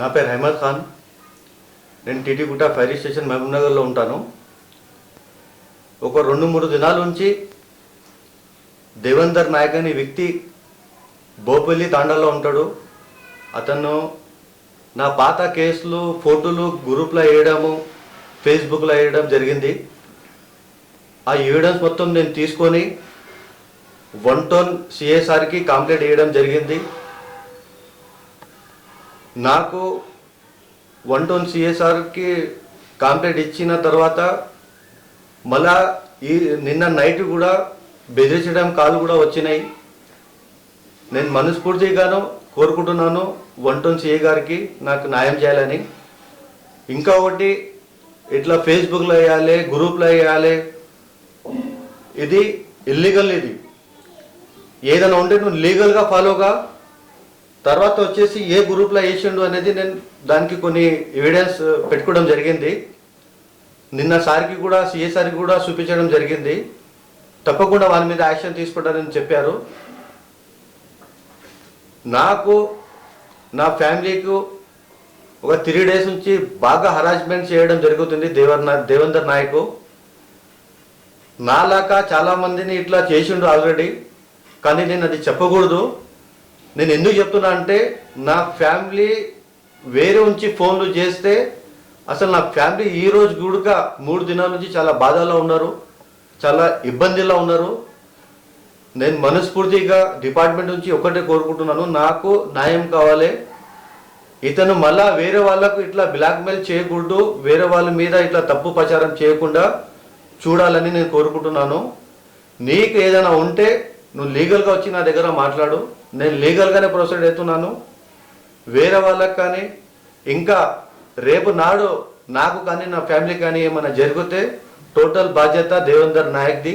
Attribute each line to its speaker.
Speaker 1: నా పేరు అహ్మద్ ఖాన్. నేను టీటీగుట్ట ఫైర్ స్టేషన్ మహబూబ్నగర్లో ఉంటాను. ఒక రెండు మూడు దినాల నుంచి దేవేందర్ నాయక్ అనే వ్యక్తి బోపల్లి తాండాలో ఉంటాడు. అతను నా పాత కేసులు ఫోటోలు గ్రూప్లో వేయడము ఫేస్బుక్లో వేయడం జరిగింది. ఆ ఎవిడెన్స్ మొత్తం నేను తీసుకొని వన్ టోన్ సిఎస్ఆర్కి కంప్లైంట్ వేయడం జరిగింది. నాకు వన్ టోన్ సిఎస్ఆర్కి కాంప్లైంట్ ఇచ్చిన తర్వాత మళ్ళా ఈ నిన్న నైట్ కూడా బెదిరించడం కాలు కూడా వచ్చినాయి. నేను మనస్ఫూర్తిగాను కోరుకుంటున్నాను వన్ టోన్ సిఏ గారికి నాకు న్యాయం చేయాలని. ఇంకా ఒకటి ఇట్లా ఫేస్బుక్లో వేయాలి గ్రూప్లో వేయాలి. ఇది ఇల్లీగల్ ఇది. ఏదైనా ఉంటే నువ్వు లీగల్గా ఫాలోగా తర్వాత వచ్చేసి ఏ గ్రూప్లో వేసిండు అనేది నేను దానికి కొన్ని ఎవిడెన్స్ పెట్టుకోవడం జరిగింది. నిన్న సార్కి కూడా సిఏ సార్కి కూడా చూపించడం జరిగింది. తప్పకుండా వాళ్ళ మీద యాక్షన్ తీసుకుంటారని చెప్పారు. నాకు నా ఫ్యామిలీకు ఒక త్రీ డేస్ నుంచి బాగా హరాస్మెంట్ చేయడం జరుగుతుంది దేవర్ దేవేందర్ నాయకు. నాలాక చాలా మందిని ఇట్లా చేసిండు ఆల్రెడీ కానీ నేను అది చెప్పకూడదు. నేను ఎందుకు చెప్తున్నా అంటే నా ఫ్యామిలీ వేరే ఉంచి ఫోన్లు చేస్తే అసలు నా ఫ్యామిలీ ఈ రోజు కూడా మూడు దినాల నుంచి చాలా బాధలో ఉన్నారు చాలా ఇబ్బందిలో ఉన్నారు. నేను మనస్ఫూర్తిగా డిపార్ట్మెంట్ నుంచి ఒకటే కోరుకుంటున్నాను నాకు న్యాయం కావాలి. ఇతను మళ్ళా వేరే వాళ్ళకు ఇట్లా బ్లాక్మెయిల్ చేయకూడదు వేరే వాళ్ళ మీద ఇట్లా తప్పు ప్రచారం చేయకుండా చూడాలని నేను కోరుకుంటున్నాను. నీకు ఏదైనా ఉంటే నువ్వు లీగల్గా వచ్చి నా దగ్గర మాట్లాడు. నేను లీగల్గానే ప్రొసీడ్ అవుతున్నాను. వేరే వాళ్ళకి కానీ ఇంకా రేపు నాడు నాకు కానీ నా ఫ్యామిలీ కానీ ఏమైనా జరిగితే టోటల్ బాధ్యత దేవేందర్ నాయక్ది.